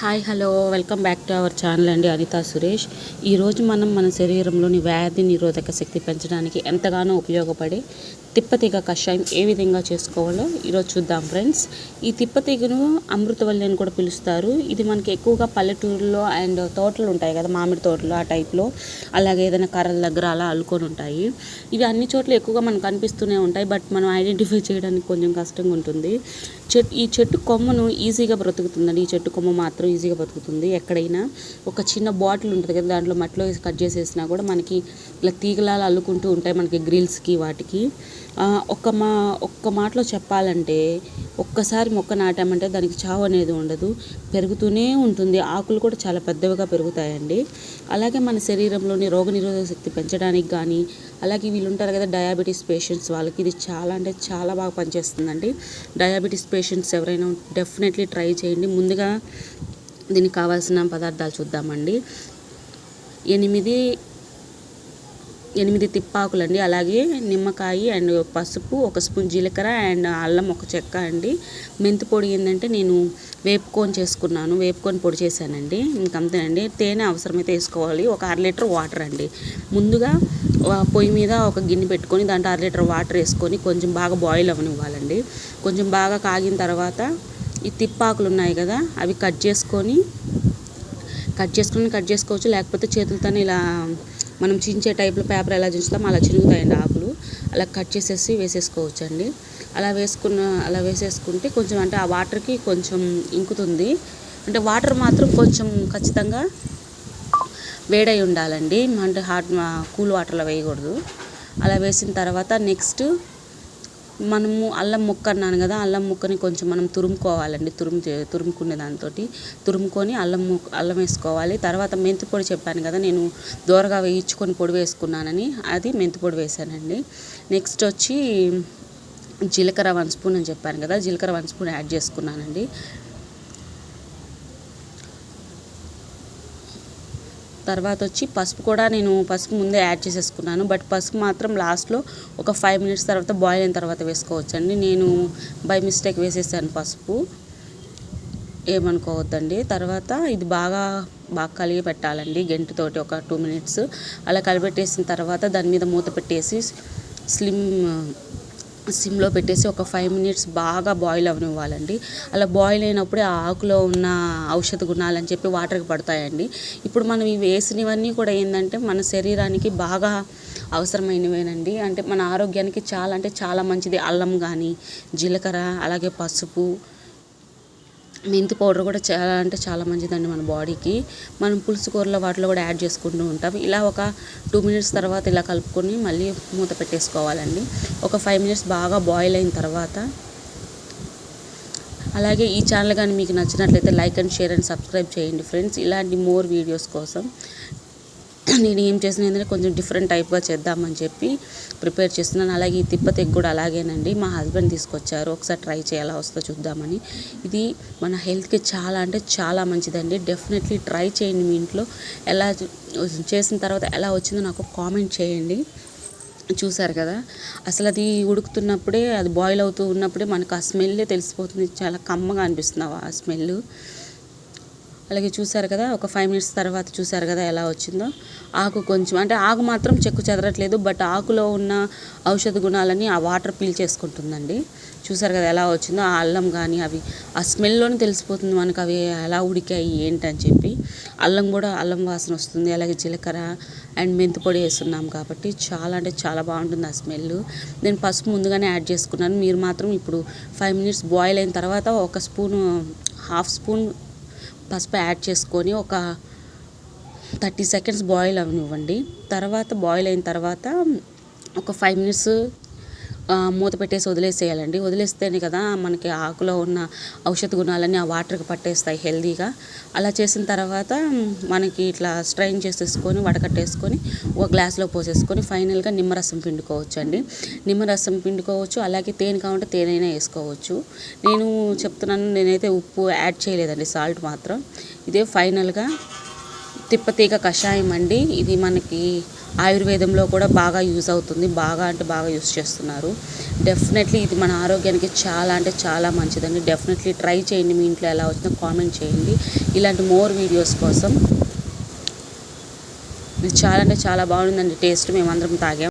Hi hello. Welcome back to our channel అండి అనితా సురేష్. ఈరోజు మనం మన శరీరంలోని వ్యాధి నిరోధక శక్తి పెంచడానికి ఎంతగానో ఉపయోగపడే తిప్పతీగ కషాయం ఏ విధంగా చేసుకోవాలో ఈరోజు చూద్దాం ఫ్రెండ్స్. ఈ తిప్పతీగను అమృతవల్లి అని కూడా పిలుస్తారు. ఇది మనకి ఎక్కువగా పల్లెటూరులో అండ్ తోటలు ఉంటాయి కదా మామిడి తోటలు ఆ టైప్లో. అలాగే ఏదైనా కర్రల దగ్గర అలా అల్లుకొని ఉంటాయి. ఇవి అన్ని చోట్ల ఎక్కువగా మనకు కనిపిస్తూనే ఉంటాయి బట్ మనం ఐడెంటిఫై చేయడానికి కొంచెం కష్టంగా ఉంటుంది. చెట్టు ఈ చెట్టు కొమ్మను ఈజీగా బ్రతుకుతుందండి. ఈ చెట్టు కొమ్మ మాత్రం ఈజీగా బ్రతుకుతుంది. ఎక్కడైనా ఒక చిన్న బాటిల్ ఉంటుంది కదా దాంట్లో మట్టిలో కట్ చేసేసినా కూడా మనకి ఇలా తీగలాలు అల్లుకుంటూ ఉంటాయి మనకి గ్రిల్స్కి వాటికి. ఒక్క మా ఒక్క మాటలో చెప్పాలంటే ఒక్కసారి మొక్క నాటామంటే దానికి చావు అనేది ఉండదు. పెరుగుతూనే ఉంటుంది. ఆకులు కూడా చాలా పెద్దవిగా పెరుగుతాయండి. అలాగే మన శరీరంలోని రోగనిరోధక శక్తి పెంచడానికి కానీ అలాగే వీళ్ళు ఉంటారు కదా డయాబెటీస్ పేషెంట్స్ వాళ్ళకి ఇది చాలా అంటే చాలా బాగా పనిచేస్తుందండి. డయాబెటీస్ పేషెంట్స్ ఎవరైనా డెఫినెట్లీ ట్రై చేయండి. ముందుగా దీనికి కావాల్సిన పదార్థాలు చూద్దామండి. ఎనిమిది ఎనిమిది తిప్పాకులండి. అలాగే నిమ్మకాయ అండ్ పసుపు ఒక స్పూన్ జీలకర్ర అండ్ అల్లం ఒక చెక్క అండి. మెంతి పొడి ఏంటంటే నేను వేపుకొని చేసుకున్నాను. వేపుకొని పొడి చేశానండి. ఇంకంతేనండి తేనె అవసరమైతే వేసుకోవాలి. ఒక అర లీటర్ వాటర్ అండి. ముందుగా పొయ్యి మీద ఒక గిన్నె పెట్టుకొని దాంట్లో అర లీటర్ వాటర్ వేసుకొని కొంచెం బాగా బాయిల్ అవనివ్వాలండి. కొంచెం బాగా కాగిన తర్వాత ఈ తిప్పాకులు ఉన్నాయి కదా అవి కట్ చేసుకొని కట్ చేసుకుని కట్ చేసుకోవచ్చు. లేకపోతే చేతులతోనే ఇలా మనం చించే టైప్లో పేపర్ ఎలా చించుతాం అలా చిరుగుతాయండి ఆకులు. అలా కట్ చేసేసి వేసేసుకోవచ్చండి. అలా వేసుకున్న అలా వేసేసుకుంటే కొంచెం అంటే ఆ వాటర్కి కొంచెం ఇంకుతుంది. అంటే వాటర్ మాత్రం కొంచెం ఖచ్చితంగా వేడై ఉండాలండి. అంటే హాట్ కూల్ వాటర్లో వేయకూడదు. అలా వేసిన తర్వాత నెక్స్ట్ మనము అల్లం ముక్క అన్నాను కదా అల్లం ముక్కని కొంచెం మనం తురుముకోవాలండి. తురుము తురుముకునే దాంతో తురుముకొని అల్లం ముక్క అల్లం వేసుకోవాలి. తర్వాత మెంతి పొడి చెప్పాను కదా నేను దూరగా వేయించుకొని పొడి వేసుకున్నానని అది మెంతి పొడి వేసానండి. నెక్స్ట్ వచ్చి జీలకర్ర వన్ స్పూన్ అని చెప్పాను కదా జీలకర్ర వన్ స్పూన్ యాడ్ చేసుకున్నానండి. తర్వాత వచ్చి పసుపు కూడా నేను పసుపు ముందే యాడ్ చేసేసుకున్నాను. బట్ పసుపు మాత్రం లాస్ట్లో ఒక ఫైవ్ మినిట్స్ తర్వాత బాయిల్ అయిన తర్వాత వేసుకోవచ్చండి. నేను బై మిస్టేక్ వేసేసాను పసుపు. ఏమనుకోవద్దండి. తర్వాత ఇది బాగా బాగా కలిగి పెట్టాలండి గెంటుతోటి ఒక టూ మినిట్స్ అలా కలిపెట్టేసిన తర్వాత దాని మీద మూత పెట్టేసి స్లిమ్ సిమ్లో పెట్టేసి ఒక ఫైవ్ మినిట్స్ బాగా బాయిల్ అవనివ్వాలండి. అలా బాయిల్ అయినప్పుడే ఆ ఆకులో ఉన్న ఔషధ గుణాలని చెప్పి వాటర్కి పడతాయండి. ఇప్పుడు మనం ఇవి వేసినవన్నీ కూడా ఏంటంటే మన శరీరానికి బాగా అవసరమైనవేనండి. అంటే మన ఆరోగ్యానికి చాలా అంటే చాలా మంచిది. అల్లం కానీ జీలకర్ర అలాగే పసుపు మెంతి పౌడర్ కూడా చాలా అంటే చాలా మంచిదండి మన బాడీకి. మనం పులుసు కూరలో వాటిలో కూడా యాడ్ చేసుకుంటూ ఉంటాం. ఇలా ఒక టూ మినిట్స్ తర్వాత ఇలా కలుపుకొని మళ్ళీ మూత పెట్టేసుకోవాలండి. ఒక ఫైవ్ మినిట్స్ బాగా బాయిల్ అయిన తర్వాత అలాగే ఈ ఛానల్ కానీ మీకు నచ్చినట్లయితే like and share and subscribe చేయండి ఫ్రెండ్స్. ఇలాంటి మోర్ వీడియోస్ కోసం నేను ఏం చేసిన ఏంటంటే కొంచెం డిఫరెంట్ టైప్గా చేద్దామని చెప్పి ప్రిపేర్ చేస్తున్నాను. అలాగే ఈ తిప్పతెగ్ కూడా అలాగేనండి. మా హస్బెండ్ తీసుకొచ్చారు. ఒకసారి ట్రై చేయాలా వస్తా వస్తుందో చూద్దామని. ఇది మన హెల్త్కి చాలా అంటే చాలా మంచిదండి. డెఫినెట్లీ ట్రై చేయండి మీ ఇంట్లో. ఎలా చేసిన తర్వాత ఎలా వచ్చిందో నాకు కామెంట్ చేయండి. చూసారు కదా? అసలు అది ఉడుకుతున్నప్పుడే అది బాయిల్ అవుతూ ఉన్నప్పుడే మనకు ఆ స్మెల్లే తెలిసిపోతుంది. చాలా కమ్మగా అనిపిస్తుంది ఆ స్మెల్ అలాగే చూసారు కదా ఒక ఫైవ్ మినిట్స్ తర్వాత చూసారు కదా ఎలా వచ్చిందో. ఆకు కొంచెం అంటే ఆకు మాత్రం చెక్కు చెదరట్లేదు బట్ ఆకులో ఉన్న ఔషధ గుణాలని ఆ వాటర్ పీల్చేసుకుంటుందండి చూసారు కదా ఎలా వచ్చిందో ఆ అల్లం కానీ అవి ఆ స్మెల్లోనే తెలిసిపోతుంది మనకు అవి ఎలా ఉడికాయి ఏంటని చెప్పి. అల్లం కూడా అల్లం వాసన వస్తుంది అలాగే జీలకర్ర అండ్ మెంతి పొడి వేస్తున్నాం కాబట్టి చాలా అంటే చాలా బాగుంటుంది ఆ స్మెల్ నేను పసుపు ముందుగానే యాడ్ చేసుకున్నాను మీరు మాత్రం ఇప్పుడు ఫైవ్ మినిట్స్ బాయిల్ అయిన తర్వాత ఒక స్పూన్ హాఫ్ స్పూన్ పసుపు యాడ్ చేసుకొని ఒక థర్టీ సెకండ్స్ బాయిల్ అవనివ్వండి. తర్వాత బాయిల్ అయిన తర్వాత ఒక ఫైవ్ మినిట్స్ మూత పెట్టేసి వదిలేసేయాలండి. వదిలేస్తేనే కదా మనకి ఆకులో ఉన్న ఔషధ గుణాలన్నీ ఆ వాటర్కి పట్టేస్తాయి హెల్దీగా అలా చేసిన తర్వాత మనకి ఇట్లా స్ట్రైన్ చేసేసుకొని వడకట్టేసుకొని ఒక గ్లాస్లో పోసేసుకొని ఫైనల్గా నిమ్మరసం పిండుకోవచ్చు అండి నిమ్మరసం పిండుకోవచ్చు అలాగే తేనె కావాలంటే తేనైనా వేసుకోవచ్చు. నేను చెప్తున్నాను నేనైతే ఉప్పు యాడ్ చేయలేదండి సాల్ట్ మాత్రం. ఇదే ఫైనల్గా తిప్పతీగ కషాయం అండి. ఇది మనకి ఆయుర్వేదంలో కూడా బాగా యూజ్ అవుతుంది. బాగా అంటే బాగా యూజ్ చేస్తున్నారు. డెఫినెట్లీ ఇది మన ఆరోగ్యానికి చాలా అంటే చాలా మంచిదండి. డెఫినెట్లీ ట్రై చేయండి. మీ ఇంట్లో ఎలా వచ్చిందో కామెంట్ చేయండి. ఇలాంటి మోర్ వీడియోస్ కోసం. ఇది చాలా అంటే చాలా బాగుందండి. టేస్ట్ మేమందరం తాగాం.